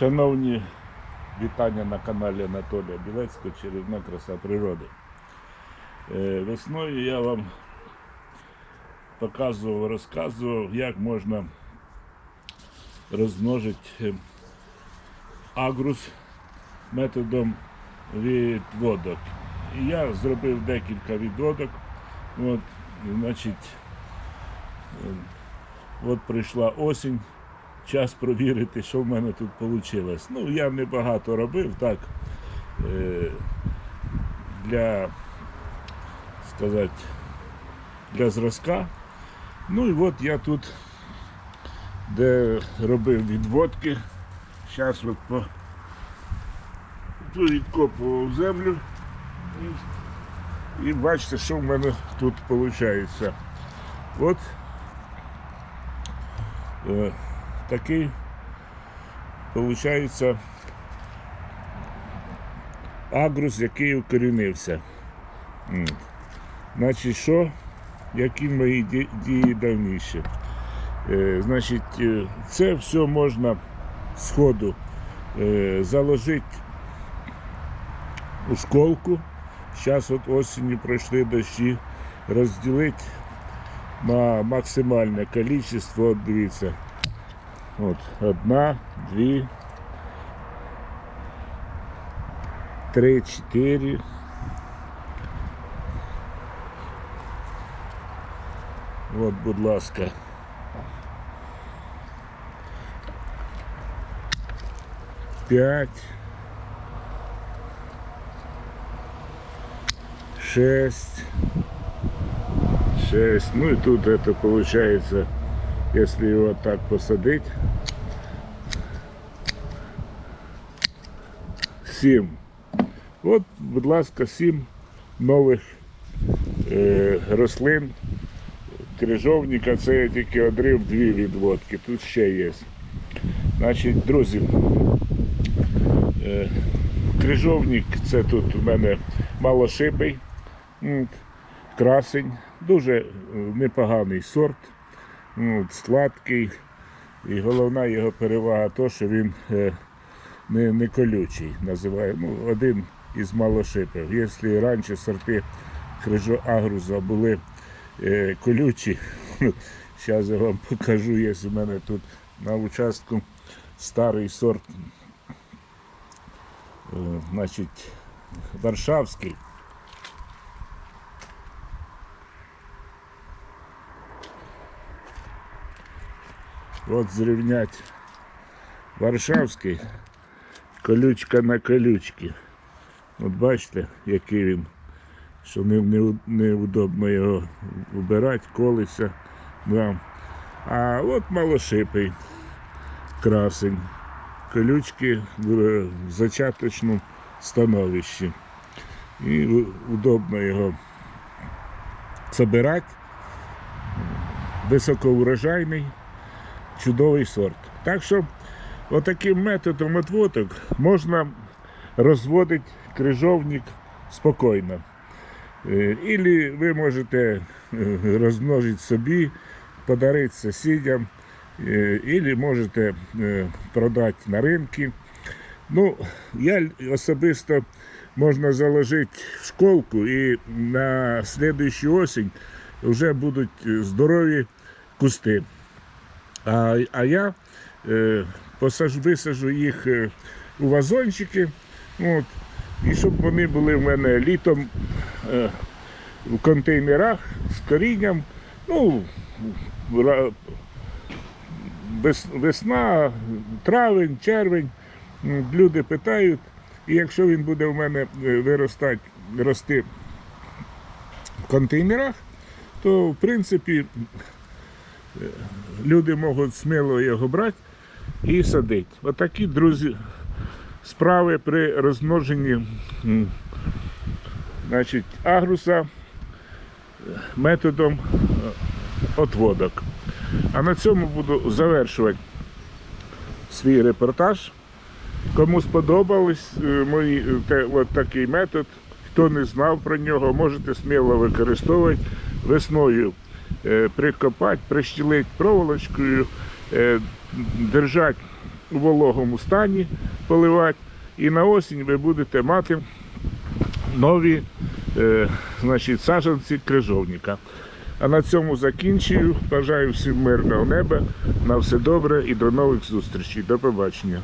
Шановні вітання на каналі Анатолія Білецького Чарівна краса природи. Е, Весною я вам показував, розказував, як можна розмножити е, агрус методом відводок. Я зробив декілька відводок. От, значить, е, от прийшла осінь час провірити, що в мене тут вийшло. Ну, я не багато робив, так. Е, для, сказати, для зразка. Ну і от я тут, де робив відводки, зараз от по відкопував землю. І, і бачите, що в мене тут виходить. От е, такий виходить агрус, який укорінився. Значить, що? Які мої дії давніші? Е, значить, е, це все можна з ходу е, заложити у школку. Зараз от осінню пройшли дощі, розділити на максимальне кількість. Дивіться. От, одна, дві, три, чотири. От, будь ласка. П'ять. Шесть. Шесть. Ну и тут это получается, если его так посадить, сім. От, будь ласка, сім нових е, рослин. Крижовника це я тільки одрив дві відводки, тут ще є. Значить, друзі, е, крижовник це тут у мене малошипий, красень, дуже е, непоганий сорт, м, сладкий. І головна його перевага то, що він е, не, не колючий, називає, ну, один із малошипів. Якщо раніше сорти крижо агруза були е, колючі, зараз я вам покажу, є у мене тут на участку старий сорт, е, значить, Варшавський. От зрівнять Варшавський, колючка на колючці. От бачите, який він, що не, не, неудобно його вбирати, колиться. Да. А от малошипий красень. Колючки в в зачаточному становищі. І удобно його збирати. Високоурожайний, чудовий сорт. Так що отаким методом отводок можна розводити крижовник спокійно. Е, Ілі ви можете е, розмножити собі, подарити сусідям, е, ілі можете продати на ринки. Ну, я особисто можна заложити в школку і на слідуючу осінь вже будуть здорові кусти. А, а я е, посажу, висажу їх е, у вазончики, от, і щоб вони були в мене літом е, в контейнерах з корінням. Ну, вес- весна, травень, червень. Люди питають, і якщо він буде в мене е, виростати, рости в контейнерах, то в принципі люди можуть сміло його брати і садити. Отакі, друзі, справи при розмноженні значить, агруса е, методом е, отводок. А на цьому буду завершувати свій репортаж. Кому сподобались е, мої те, от такий метод, хто не знав про нього, можете сміло використовувати весною. Е, Прикопати, прищілити проволочкою, е, держати у вологому стані поливати. І на осінь ви будете мати нові е, значить, саджанці крижовника. А на цьому закінчую. Бажаю всім мирного неба. На все добре і до нових зустрічей. До побачення.